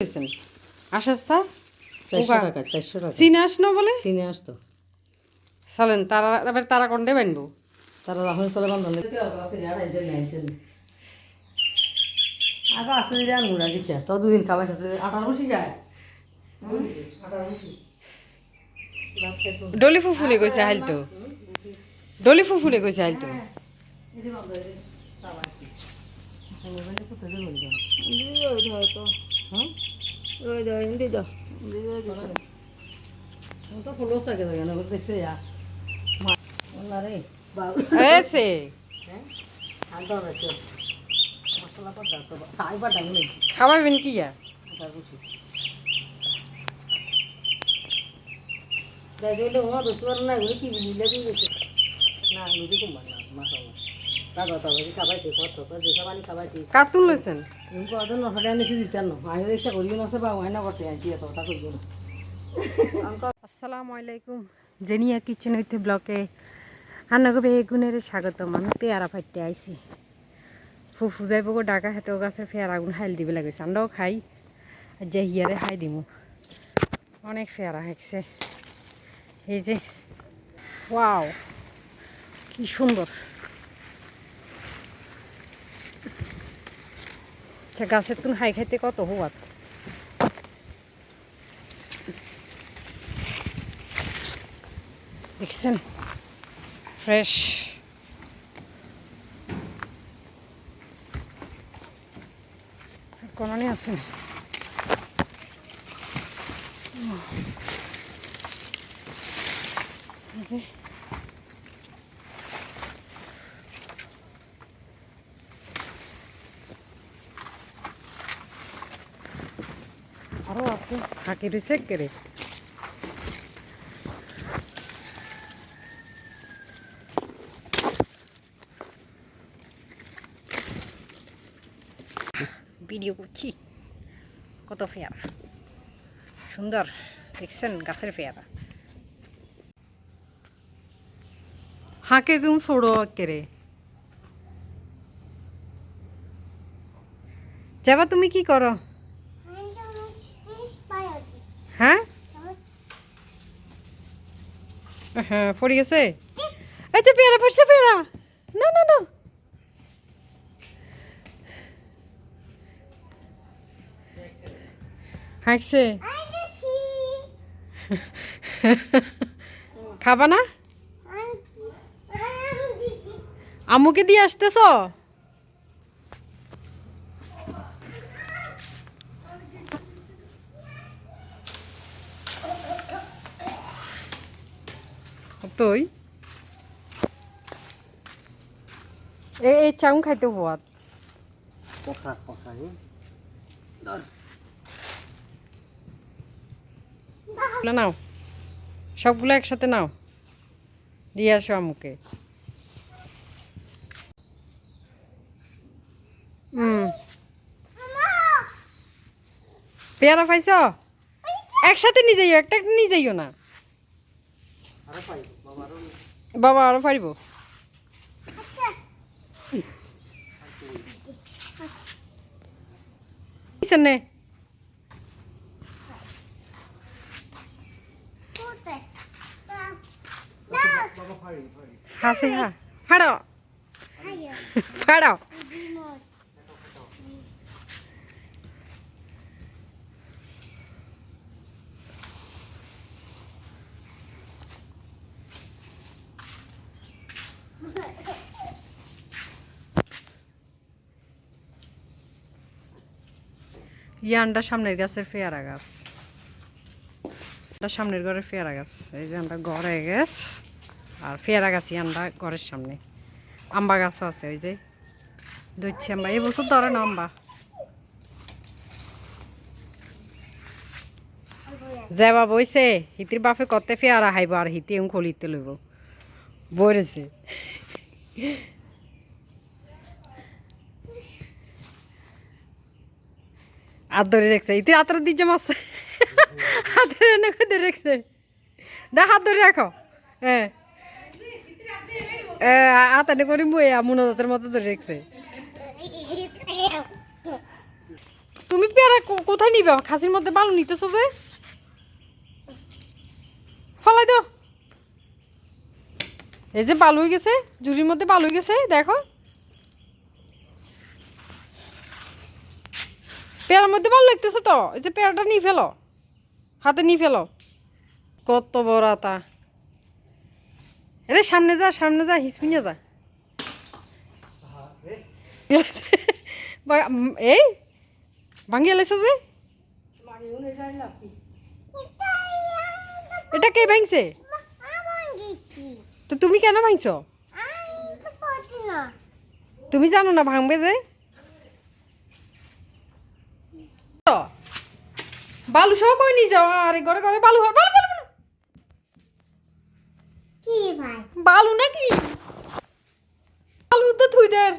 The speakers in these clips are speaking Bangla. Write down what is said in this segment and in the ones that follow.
দিয়েছেন। আসার চা চারশো উগা। টাকা চারশো টাকা। চিনে আসনো বলে? চিনে আসতো। চলেন তারা এবার তারা কন্ডে বানবো? তারা রাহুল তলে বান্ধব আগে আসতে দিলে আর মুড়া দিচ্ছে। তো দুদিন খাবার সাথে আটার বসে যায়। ডলি ফুফুলে গৈছে হাইল তো। ডলি ফুফুলে গৈছে হাইল তো। তো খাওয়াবেন কি না না কার্টুন লইছেন? ইনকো আদর নশটা আনিছি দিতেন না ইচ্ছা করিও না সে বা না করতে আনছি কথা জেনিয়া কিচেন ব্লকে আন্নাকে বেগুনের স্বাগতম। আমি পেয়ারা ফাইতে আইছি। ফুফু যাইব ডাকা হাতে গাছের ফেয়ারা গুণ হাইল দিবে লাগিছে। আমরাও খাই, আর যে হিয়ারে খাই দিমু। অনেক ফেয়ারা হেঁকছে এই যে, ওয়াও, কি সুন্দর। আচ্ছা গাছের তুন হাই খাইতে কত হওয়াত? দেখছেন? ফ্রেশ। কোননে আছে আরও আছে। হাঁকি রয়েছে কেড়ে ভিডিও করছি। কত পেয়ারা সুন্দর দেখছেন গাছের পেয়ারা হাঁকে কেউ ছোড়ো কেরে যাবা তুমি কি করো হ্যাঁ হ্যাঁ পড়ে গেছে? আচ্ছা পেয়ারা পড়ছে পেয়ারা। না না না। হাঁকছে? খাবা না? আম্মুকে দিয়ে আসতেছ? তুই এ এই চাউন খাইতে হওয়াত কষা কষা রে এগুলো নাও। সবগুলো একসাথে নাও। দিয়ে আসো আমুকে। পেয়ারা পাইছ? একসাথে নিয়ে যাইও একটা একটা নিয়ে যাইও না। বাবা আরও পারিব? নে? হাসে হা। ফাড়ো ফাড়ো ইয়ানটা সামনের গাছের পেয়ারা গাছ। সামনের ঘরের পেয়ারা গাছ। এই যে আমরা ঘরে গাছ, আর পেয়ারা গাছ আমরা ঘরের সামনে। আম্বা গাছও আছে, ওই যে দুইছি আম্বা। এই বছর ধরে না আম্বা। যাবা বইছে, হিতির বাপে কতে পেয়ারা হাইব, আর হিতি এম খলিতে লইব। বইরেছে। হাত ধরে রেখেছে। ইতি হাতের দিচ্ছে মাছ হাতের এনে করে ধরে রেখেছে। দা হাত ধরে রাখো। হ্যাঁ হাত এনে করি বই মনোজাতের মতো ধরে রেখেছে। তুমি পেয়ারা কোথায় নিবে? খাসির মধ্যে বালু নিতেছো যে? ফলাই দাও। এই যে বালু হয়ে গেছে ঝুড়ির মধ্যে বালু হয়ে গেছে, দেখো। পেয়ারার মধ্যে বালু লাগতেছে তো? এই যে পেয়ারাটা নিয়ে ফেলো। হাতে নিয়ে ফেলো। কত বড় আতা। এরে সামনে যা সামনে যা হিসপিনে যা। এই ভাঙিয়ে লাইছ যে? এটা কে ভাঙছে? তো তুমি কেন ভাঙছো? তুমি জানো না ভাঙবে যে তো, বালু সহ কই নিয়ে যাও? আরে ঘরে ঘরে বালু হয়। বালু বালু বালু। বালু নাকি? বালু তো থুই দের।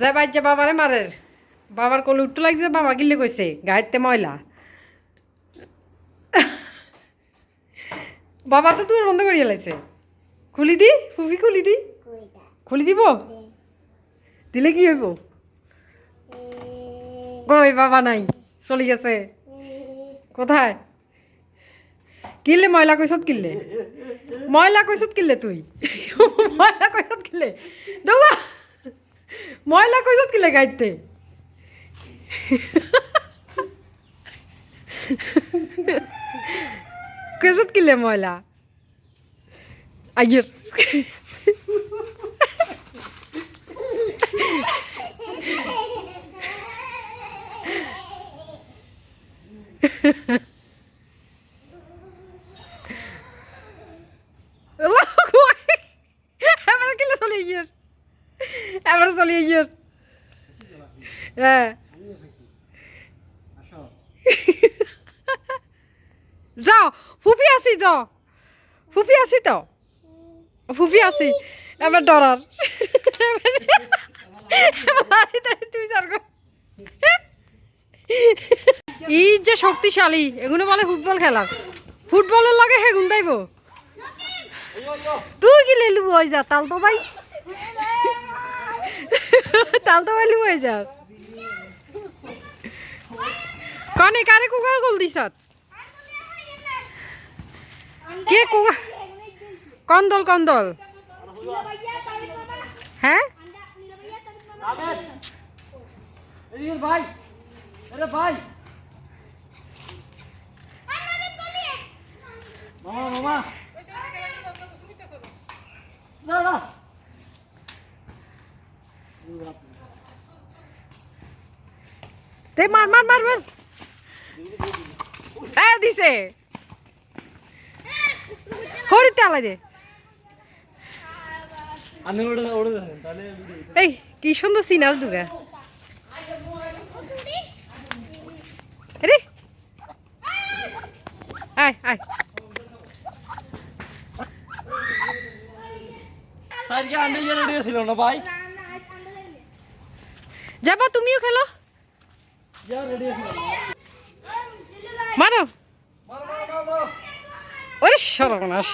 যাই বাইর যা বাবারে মারের। বাবার কোলে উঠতে লাগছে বাবা গিলে কইছে গাইতে ময়লা। বাবা তো তুই বন্ধ করিয়ে লাইছে। খুলি দি ফুফি খুলি দি। খুলি দিব? দিলে কি হইব? কই বাবা নাই চলি গেছে। কোথায়? কিনলে ময়লা কইসত কিনলে? ময়লা কইসত কিনলে তুই? ময়লা কইসত কিনলে? দেবা। ময়লা কইসত কিনলে গাইতে? কইসত কিনলে ময়লা? আইয়ের এবার কিলে চলে গিয়ে এবার চলে গিয়ে হ্যাঁ আসো যাও, ফুফি আসি, যাও। ফুফি আসি তো? ফুফি আসি, এবার ডরার। তুই ই যে শক্তিশালী, এগুলো বলে ফুটবল খেলা। ফুটবলের লাগে হেগুন দাইব তুই কি লেলু হয়ে যা, তাল তো ভাই। তাল তো ভাই হয়ে যা। কনে, কারে কুকা গোল দিছত? কে কন্দল কন্দল। হ্যাঁ? ভাই তে মার মার মার। মার দিছে। তাহলে এই কি সুন্দর দুগা আয় আয়। ভাই? যাবা তুমিও খেলো। মারো মারো মারো। ওরে সর্বনাশ।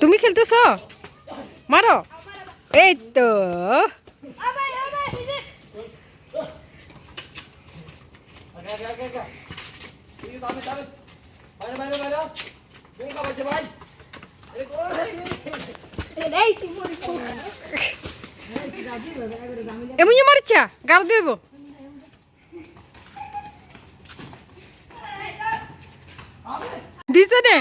তুমি খেলতেছ? মারো। এই তো আগে আগে আগে আগে এই দামে দামে বাইরে বাইরে বাইরে কোন খাবাইছে ভাই এই এমন মারিচ্ছা গাল দেব। দিছে নে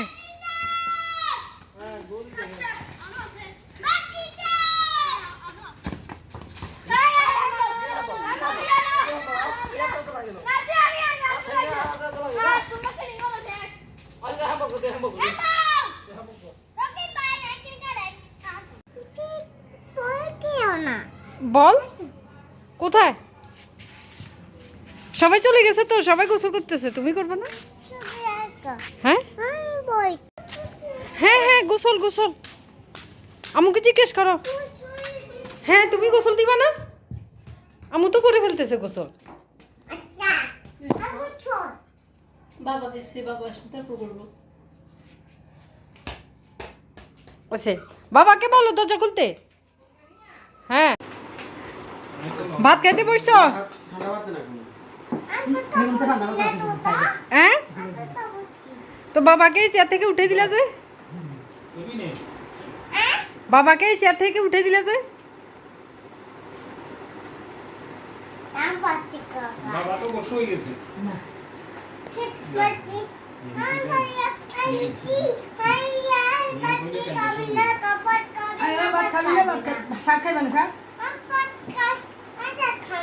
আরে হাম্বক দে হাম্বক দে বল কোথায়? সবাই চলে গেছে তো সবাই গোসল করতেছে তুমি করবে না? হ্যাঁ? হ্যাঁ হ্যাঁ গোসল গোসল। আমুকে জিজ্ঞেস করো। হ্যাঁ তুমি গোসল দিবা না? আমু তো করে ফেলতেছে গোসল। বাবা গেছে বাবা আসলে তারপর করব। বাবাকে বলো দরজা খুলতে। হ্যাঁ। ভাত খাইতে বসছ? হ্যাঁ? তো বাবাকে এই চেয়ার থেকে উঠে দিলা যে। বাবাকে এই চেয়ার থেকে উঠে দিলা যে। বাবা তো বসে হয়ে গেছে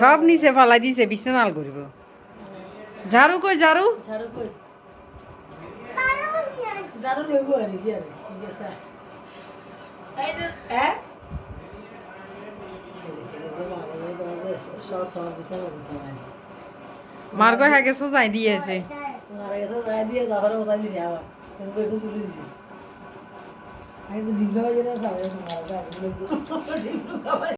সব নিচে ফালাই দিছে বিছানা আল করব ঝাড়ু কই ঝাড়ু? ঝাড়ু কই? ঝাড়ু লইব আর কি আর ঠিক আছে হ্যাঁ? দিয়েছে মারা গেছে রায় দিয়ে তারপরে কোথায় দিছি আবার। কিন্তু তুলে দিছি। আমি তো ডিম খাওয়াই